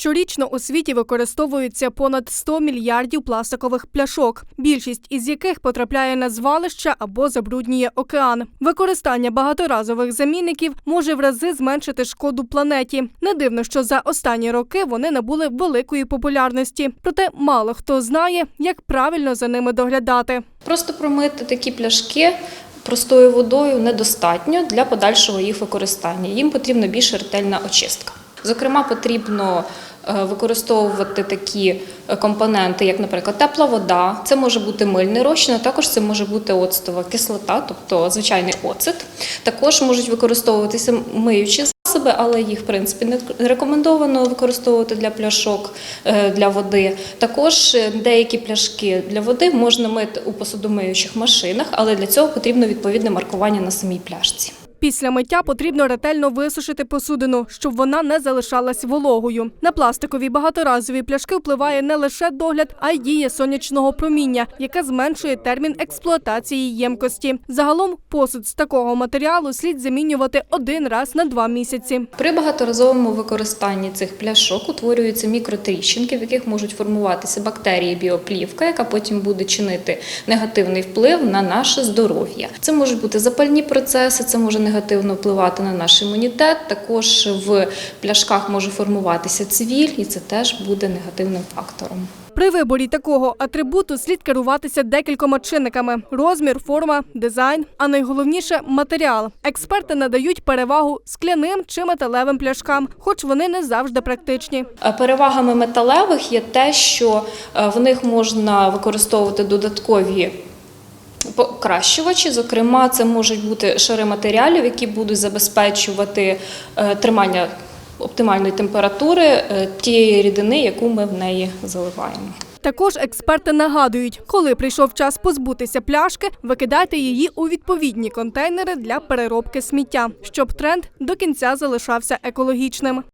Щорічно у світі використовується понад 100 мільярдів пластикових пляшок, більшість із яких потрапляє на звалища або забруднює океан. Використання багаторазових замінників може в рази зменшити шкоду планеті. Не дивно, що за останні роки вони набули великої популярності. Проте мало хто знає, як правильно за ними доглядати. Просто промити такі пляшки простою водою недостатньо для подальшого їх використання. Їм потрібна більш ретельна очистка. Зокрема, потрібно е, використовувати такі е, компоненти, як, наприклад, тепла вода. Це може бути мильний розчин, а також це може бути оцтова кислота, тобто звичайний оцет. Також можуть використовуватися миючі засоби, але їх в принципі не рекомендовано використовувати для пляшок е, для води. Також деякі пляшки для води можна мити у посудомиючих машинах, але для цього потрібно відповідне маркування на самій пляшці. Після миття потрібно ретельно висушити посудину, щоб вона не залишалась вологою. На пластикові багаторазові пляшки впливає не лише догляд, а й дія сонячного проміння, яке зменшує термін експлуатації ємкості. Загалом посуд з такого матеріалу слід замінювати один раз на два місяці. При багаторазовому використанні цих пляшок утворюються мікротріщинки, в яких можуть формуватися бактерії біоплівка, яка потім буде чинити негативний вплив на наше здоров'я. Це можуть бути запальні процеси, це може негативно впливати на наш імунітет. Також в пляшках може формуватися цвіль, і це теж буде негативним фактором. При виборі такого атрибуту слід керуватися декількома чинниками: розмір, форма, дизайн, а найголовніше матеріал. Експерти надають перевагу скляним чи металевим пляшкам, хоч вони не завжди практичні. Е, Перевагами металевих є те, що е, в них можна використовувати додаткові покращувачі. Зокрема, це можуть бути шари матеріалів, які будуть забезпечувати е, тримання оптимальної температури е, тієї рідини, яку ми в неї заливаємо. Також експерти нагадують, коли прийшов час позбутися пляшки, викидайте її у відповідні контейнери для переробки сміття, щоб тренд до кінця залишався екологічним.